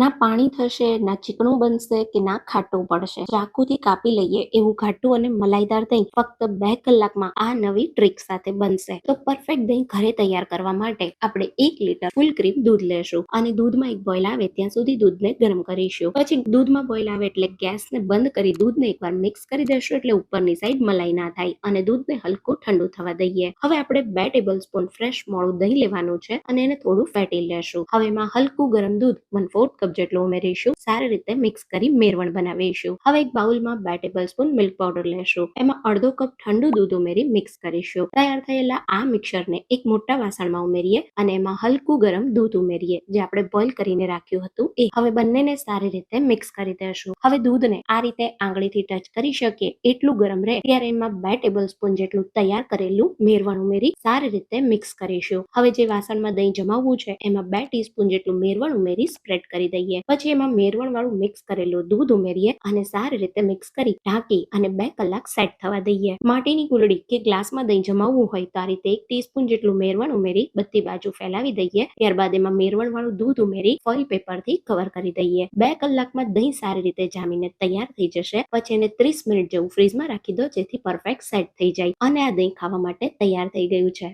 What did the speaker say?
ના પાણી થશે, ના ચીકણું બનશે કે ના ખાટું પડશે. ચાકુથી કાપી લઈએ એવું ઘાટું અને મલાઈદાર દહીં ફક્ત બે કલાકમાં આ નવી ટ્રીક સાથે બનશે. તો પરફેક્ટ દહીં ઘરે તૈયાર કરવા માટે આપણે એક લીટર ફૂલ ક્રીમ દૂધ લેશું અને દૂધમાં એક બોઇલ આવે ત્યાં સુધી દૂધને ગરમ કરીશું. પછી દૂધમાં બોઇલ આવે એટલે ગેસને બંધ કરી દૂધને એકવાર મિક્સ કરી દેશું એટલે ઉપરની સાઈડ મલાઈ ના થાય અને દૂધને હલકું ઠંડુ થવા દઈએ. હવે આપણે બે ટેબલ સ્પૂન ફ્રેશ મોળું દહીં લેવાનું છે અને એને થોડું ફેટી લેશું. હવે એમાં હલકું ગરમ દૂધ વન ફોર્થ કપ જેટલો ઉમેરીશું, સારી રીતે મિક્સ કરી મેરવણ બનાવીશું. હવે એક બાઉલમાં બે ટેબલ સ્પૂન મિલ્ક પાવડર લેશું. એમાં અડધો કપ ઠંડુ દૂધ ઉમેરી મિક્સ કરીશું. તૈયાર થયેલા આ મિક્સરને એક મોટા વાસણમાં ઉમેરીએ અને એમાં હલકું ગરમ દૂધ ઉમેરીએ, જે આપણે બોઇલ કરીને રાખ્યું હતું એ. હવે બંનેને સારી રીતે મિક્સ કરી દેશું. હવે દૂધને આ રીતે આંગળીથી ટચ કરી શકીએ. એટલું ગરમ રહે ત્યારે એમાં બે ટેબલ સ્પૂન જેટલું તૈયાર કરેલું મેરવણ ઉમેરી સારી રીતે મિક્સ કરીશું. હવે જે વાસણમાં દહીં જમાવવું છે, એમાં બે ટીસ્પૂન જેટલું મેરવણ ઉમેરી સ્પ્રેડ કરી દઈએ. પછી એમાં મેરવણ વાળું મિક્સ કરેલું દૂધ ઉમેરીએ અને સારી રીતે મિક્સ કરી ઢાંકી અને બે કલાક સેટ થવા દઈએ. માટીની કુલડી કે ગ્લાસમાં દહીં જમાવવું હોય તો આ રીતે એક ટીસ્પૂન જેટલું મેરવણ ઉમેરી બધી બાજુ ફેલાવી દઈએ. ત્યારબાદ એમાં મેરવણ વાળું દૂધ ઉમેરી ફોઇલ પેપરથી કવર કરી દઈએ. બે કલાકમાં દહીં સારી રીતે જામીને તૈયાર થઈ જશે. પછી એને ત્રીસ મિનિટ જેવું ફ્રીજમાં રાખી દો જેથી પરફેક્ટ સેટ થઈ જાય અને આ દહીં ખાવા માટે તૈયાર થઈ ગયું છે.